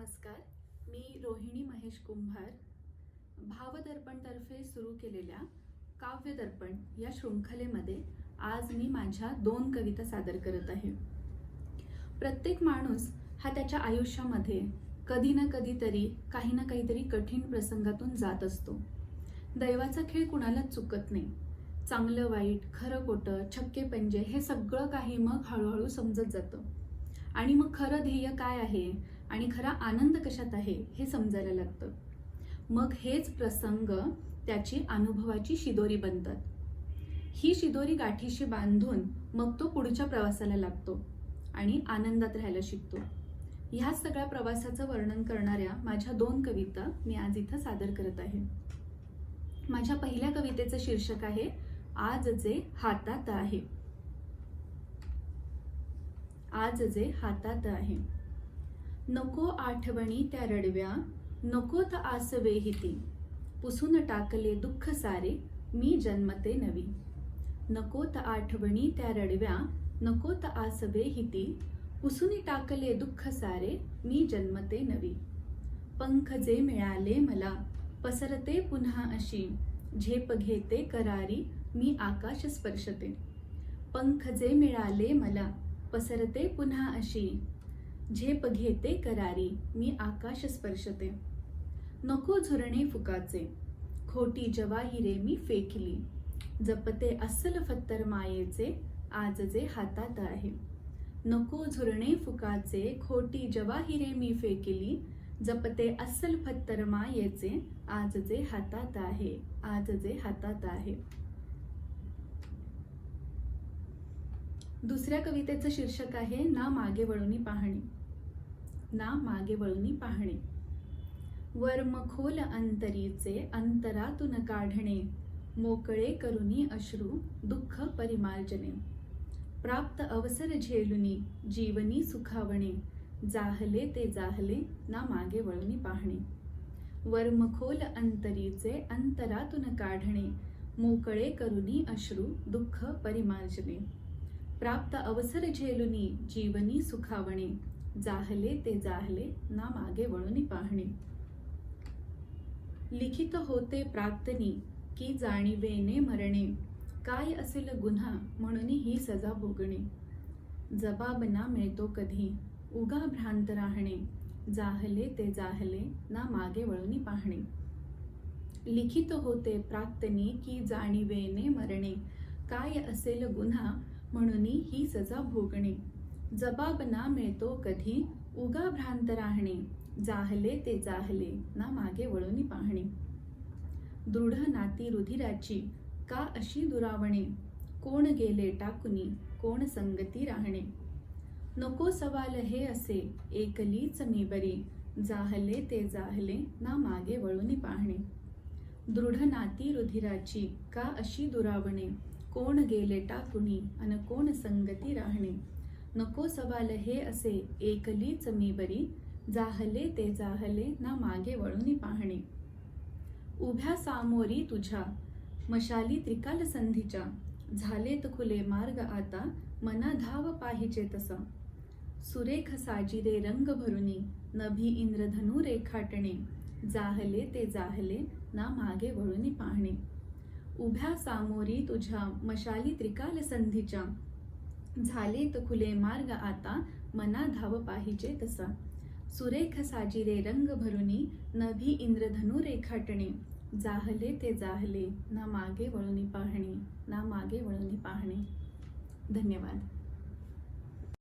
नमस्कार. मी रोहिणी महेश कुंभार. भावदर्पणतर्फे सुरू केलेल्या काव्यदर्पण या शृंखलेमध्ये आज मी माझ्या दोन कविता सादर करत आहे. प्रत्येक माणूस हा त्याच्या आयुष्यामध्ये कधी ना कधीतरी काही ना काहीतरी कठीण प्रसंगातून जात असतो. दैवाचा खेळ कुणालाच चुकत नाही. चांगलं वाईट खरं खोटं छक्के पंजे हे सगळं काही मग हळूहळू समजत जातं. आणि मग खरं ध्येय काय आहे? आणि खरा आनंद कशात आहे हे समजायला लागतं. मग हेच प्रसंग त्याची अनुभवाची शिदोरी बनतात. ही शिदोरी गाठीशी बांधून मग तो पुढच्या प्रवासाला लागतो आणि आनंदात राहायला शिकतो. ह्या सगळ्या प्रवासाचं वर्णन करणाऱ्या माझ्या दोन कविता मी आज इथं सादर करत आहे. माझ्या पहिल्या कवितेचं शीर्षक आहे आज जे हातात आहे. आज जे हातात आहे. नको आठवणी त्या रडव्या नकोत आसवे हिती. पुसून टाकले दुःख सारे मी जन्मते नवी. नकोत आठवणी त्या रडव्या नकोत आसवे हिती. पुसून टाकले दुःख सारे मी जन्मते नवी. पंख जे मिळाले मला पसरते पुन्हा अशी. झेप घेते करारी मी आकाश स्पर्शते. पंख जे मिळाले मला पसरते पुन्हा अशी. झेप घेते करारी मी आकाश स्पर्शते. नको झुरणे फुकाचे. खोटी जवाहिरे मी फेकली. जपते अस्सल फत्तर मायेचे आज जे हातात आहे. नको झुरणे फुकाचे खोटी जवाहिरे मी फेकली. जपते अस्सल फत्तर मायेचे आज जे हातात आहे आज जे हातात आहे. दुसऱ्या कवितेचं शीर्षक आहे ना मागे वळूनी पाहणी. ना मागे वळूनी पाहणे. वर्मखोल अंतरीचे अंतरातून काढणे. मोकळे करुनी अश्रू दुःख परिमार्जने. प्राप्त अवसर झेलुनी जीवनी सुखावणे. जाहले ते जाहले ना मागे वळूनी पाहणे. वर्मखोल अंतरीचे अंतरातून काढणे. मोकळे करुनी अश्रू दुःख परिमार्जने. प्राप्त अवसर झेलुनी जीवनी सुखावणे. जाहले ते जाहले ना मागे वळूनी पाहणे. लिखित होते प्राप्तनी की जाणीवेने मरणे. काय असेल गुन्हा म्हणून ही सजा भोगणे. जबाब ना मिळतो कधी उगा भ्रांत राहणे. जाहले ते जाहले ना मागे वळूनी पाहणे. लिखित होते प्राप्तनी की जाणीवेने मरणे. काय असेल गुन्हा म्हणून ही सजा भोगणे. जबाब ना मिळतो कधी? उगा भ्रांत राहणे. जाहले ते जाहले. ना मागे वळूनी पाहणे. दृढ नाती रुधिराची. का अशी दुरावणे? कोण गेले टाकुनी? कोण संगती राहणे? नको सवाल हे असे. एकलीच मी बरी. जाहले ते जाहले. ना मागे वळूनी पाहणे. दृढ नाती रुधिराची. का अशी दुरावणे? कोण गेले टाकुनी? अन कोण संगती राहणे? नको सवाल हे असे एकलीच मी बरी जाहले ते जाहले ना मागे वळूनी पाहणे. उभ्या सामोरी तुझ्या मशाली त्रिकाल संधीच्या झालेत खुले मार्ग आता मना धाव पाहिजे तसा. सुरेख साजिरे रंग भरुनी नभी इंद्रधनु रेखाटणे जाहले ते जाहले ना मागे वळूनी पाहणे. उभ्या सामोरी तुझ्या मशाली त्रिकाल संधीच्या झाले तो खुले मार्ग आता मना धाव पाहिजे तसा. सुरेख साजिरे रंग भरुनी नभी इंद्रधनु रेखाटणे. जाहले ते जाहले ना मागे वळूनी पाहणे ना मागे वळूनी पाहणे. धन्यवाद.